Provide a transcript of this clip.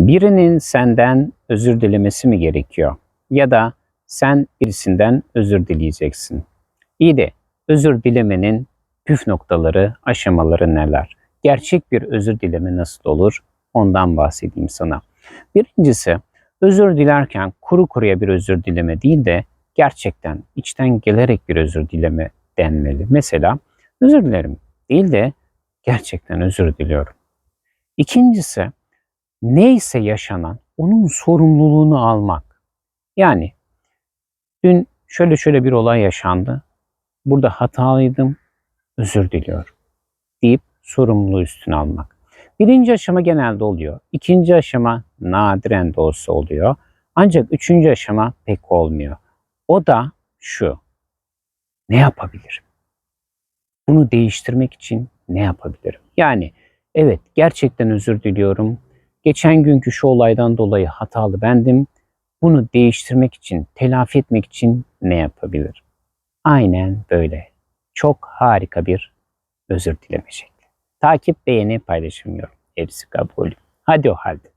Birinin senden özür dilemesi mi gerekiyor? Ya da sen birisinden özür dileyeceksin. İyi de özür dilemenin püf noktaları, aşamaları neler? Gerçek bir özür dileme nasıl olur? Ondan bahsedeyim sana. Birincisi, özür dilerken kuru kuruya bir özür dileme değil de gerçekten içten gelerek bir özür dileme denmeli. Mesela özür dilerim değil de gerçekten özür diliyorum. İkincisi, neyse yaşanan onun sorumluluğunu almak. Yani dün şöyle şöyle bir olay yaşandı. Burada hatalıydım, özür diliyorum deyip sorumluluğu üstüne almak. Birinci aşama genelde oluyor. İkinci aşama nadiren de olsa oluyor. Ancak üçüncü aşama pek olmuyor. O da şu. Ne yapabilirim? Bunu değiştirmek için ne yapabilirim? Yani evet gerçekten özür diliyorum. Geçen günkü şu olaydan dolayı hatalı bendim. Bunu değiştirmek için, telafi etmek için ne yapabilirim? Aynen böyle. Çok harika bir özür dileme şekli. Takip, beğeni, paylaşım, yorum. Hepsi kabul. Hadi o halde.